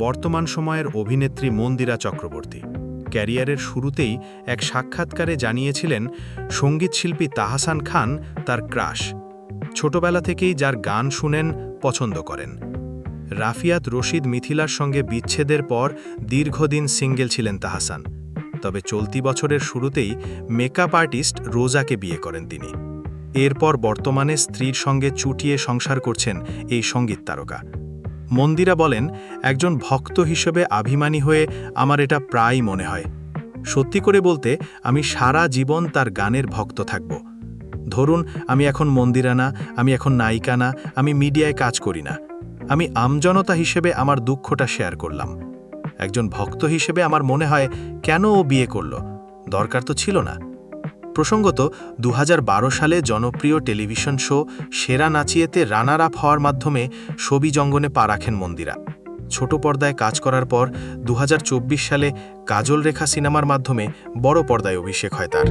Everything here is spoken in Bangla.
বর্তমান সময়ের অভিনেত্রী মন্দিরা চক্রবর্তী। ক্যারিয়ারের শুরুতেই এক সাক্ষাৎকারে জানিয়েছিলেন সঙ্গীতশিল্পী তাহাসান খান তার ক্রাশ। ছোটবেলা থেকেই যার গান শুনেন, পছন্দ করেন। রাফিয়াত রশিদ মিথিলার সঙ্গে বিচ্ছেদের পর দীর্ঘদিন সিঙ্গেল ছিলেন তাহাসান। তবে চলতি বছরের শুরুতেই মেকআপ আর্টিস্ট রোজাকে বিয়ে করেন তিনি। এরপর বর্তমানে স্ত্রীর সঙ্গে চুটিয়ে সংসার করছেন এই সংগীত তারকা। মন্দিরা বলেন, একজন ভক্ত হিসেবে আভিমানী হয়ে আমার এটা প্রায়ই মনে হয়। সত্যি করে বলতে, আমি সারা জীবন তার গানের ভক্ত থাকব। ধরুন, আমি এখন মন্দিরা না, আমি এখন নায়িকা না, আমি মিডিয়ায় কাজ করি না। আমি আমজনতা হিসেবে আমার দুঃখটা শেয়ার করলাম। একজন ভক্ত হিসেবে আমার মনে হয়, কেন ও বিয়ে করল? দরকার তো ছিল না। প্রসঙ্গত, দুহাজার বারো সালে জনপ্রিয় টেলিভিশন শো সেরা নাচিয়েতে রানার আপ হওয়ার মাধ্যমে ছবি জঙ্গনে পা রাখেন মন্দিরা। ছোট পর্দায় কাজ করার পর দুহাজার চব্বিশ সালে কাজল রেখা সিনেমার মাধ্যমে বড় পর্দায় অভিষেক হয় তার।